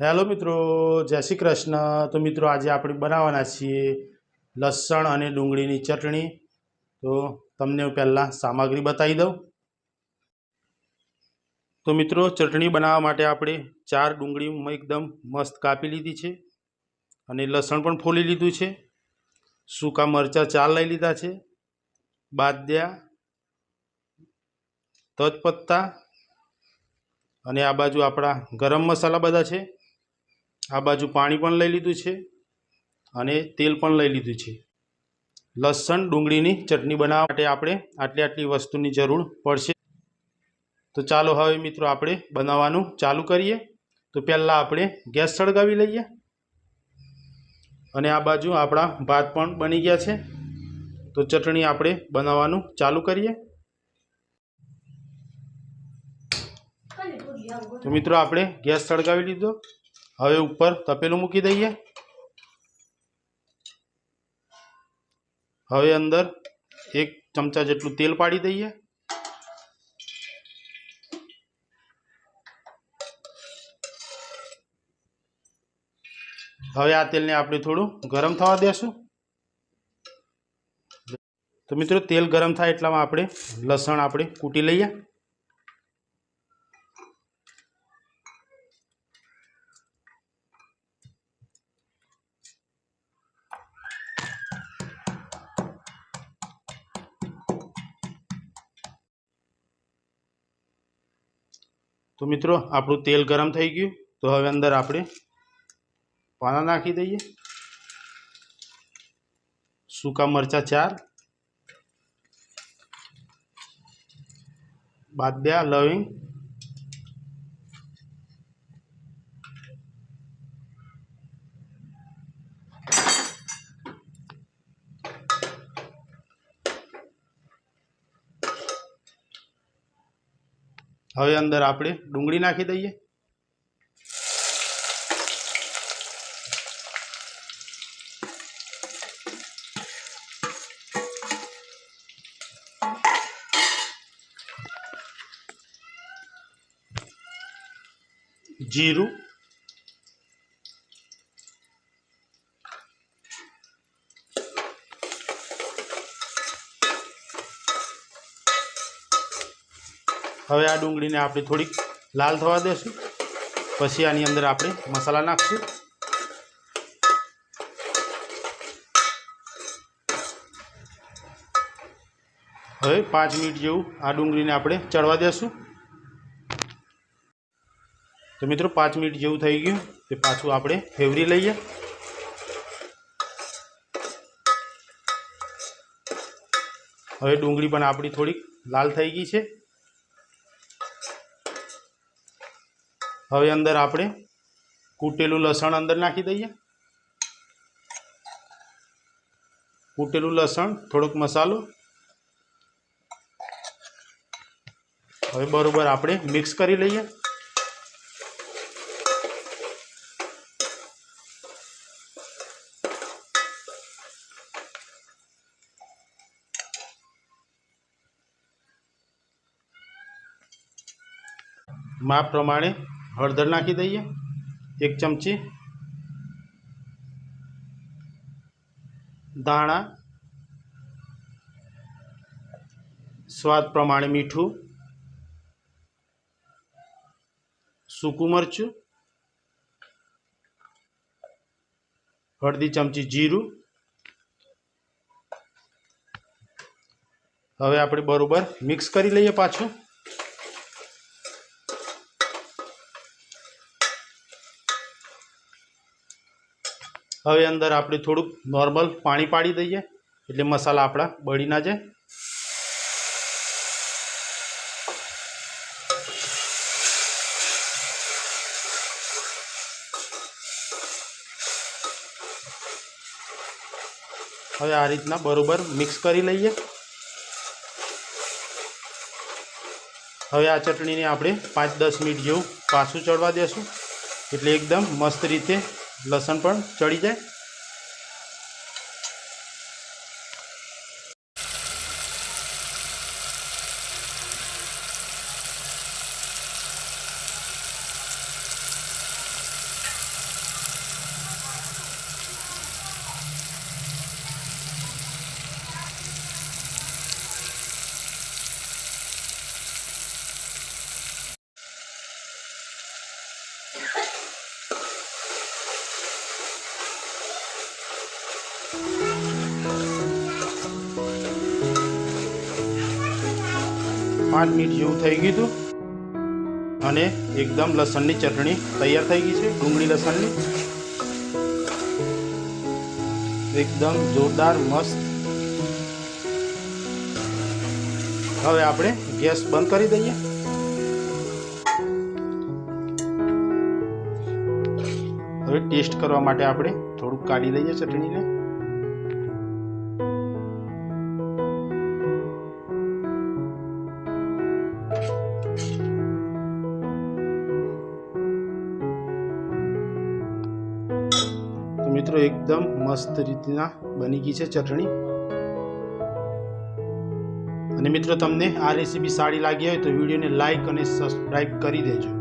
Hello મિત્રો, જય શ્રી કૃષ્ણ. તો મિત્રો, આજે આપણે બનાવવાના છીએ લસણ અને ડુંગળીની ચટણી. તો તમને હું પહેલાં સામગ્રી બતાવી દઉં. તો મિત્રો, ચટણી બનાવવા માટે આપણે ચાર ડુંગળી એકદમ મસ્ત કાપી લીધી છે અને લસણ પણ ફોલી લીધું છે. સૂકા મરચાં ચાર લઈ લીધા છે. બાદ્યા, તજપત્તા અને આ બાજુ આપણા ગરમ મસાલા બધા છે. આ બાજુ પાણી પણ લઈ લીધું છે અને તેલ પણ લઈ લીધું છે. લસણ, ડુંગળીની ચટણી બનાવવા માટે આપણે આટલી આટલી વસ્તુની જરૂર પડશે. તો ચાલો હવે મિત્રો આપણે બનાવવાનું ચાલુ કરીએ. તો પહેલાં આપણે ગેસ સળગાવી લઈએ. અને આ બાજુ આપણા ભાત પણ બની ગયા છે. તો ચટણી આપણે બનાવવાનું ચાલુ કરીએ. તો મિત્રો આપણે ગેસ સળગાવી લીધો. હવે ઉપર તપેલું મૂકી દઈએ. હવે અંદર એક ચમચા જેટલું તેલ પાડી દઈએ. હવે આ તેલને આપણે થોડું ગરમ થવા દેશું. તો મિત્રો, તેલ ગરમ થાય એટલામાં આપણે લસણ આપણે કૂટી લઈએ. તો મિત્રો, આપણું તેલ ગરમ થઈ ગયું. તો હવે અંદર આપણે પાના નાખી દઈએ. સૂકા મરચાં ચાર. બાદિયા લવિંગ હવે અંદર આપણે ડુંગળી નાખી દઈએ. જીરું હવે આ ડુંગળીને આપણે થોડીક લાલ થવા દેશું. પછી આની અંદર આપણે મસાલા નાખશું. હવે પાંચ મિનિટ જેવું આ ડુંગળીને આપણે ચડવા દેશું. તો મિત્રો પાંચ મિનિટ જેવું થઈ ગયું. તે પાછું આપણે ફેવરી લઈએ. હવે ડુંગળી પણ આપણી થોડીક લાલ થઈ ગઈ છે. હવે અંદર આપણે કૂટેલું લસણ અંદર નાખી દઈએ. કૂટેલું લસણ, થોડોક મસાલો. હવે બરોબર આપણે મિક્સ કરી લઈએ. માપ પ્રમાણે હળદર નાખી દઈએ એક ચમચી ધાણા સ્વાદ પ્રમાણે મીઠું સૂકું મરચું અડધી ચમચી જીરું હવે આપણે બરોબર મિક્સ કરી લઈએ પાછું. હવે અંદર આપણે થોડુંક નોર્મલ પાણી પાડી દઈએ. એટલે મસાલા આપણા બળી ના જાય. હવે આ રીતના બરોબર મિક્સ કરી લઈએ. હવે આ ચટણીને આપણે પાંચ દસ મિનિટ જેવું પાછું ચડવા દેશું. એટલે એકદમ મસ્ત રીતે લસણ પણ ચડી જાય. પાંચ મિનિટ જેવું થઈ ગયું હતું. અને એકદમ લસણની ચટણી તૈયાર થઈ ગઈ છે, ડુંગળી લસણની. એકદમ જોરદાર, મસ્ત. હવે આપણે ગેસ બંધ કરી દઈએ. હવે ટેસ્ટ કરવા માટે આપણે થોડુંક કાઢી લઈએ ચટણીને. મિત્રો એકદમ મસ્ત રીતના બની ગઈ છે ચટણી. અને મિત્રો તમને આ રેસીપી સારી લાગી હોય તો વિડીયોને લાઈક અને સબસ્ક્રાઈબ કરી દેજો.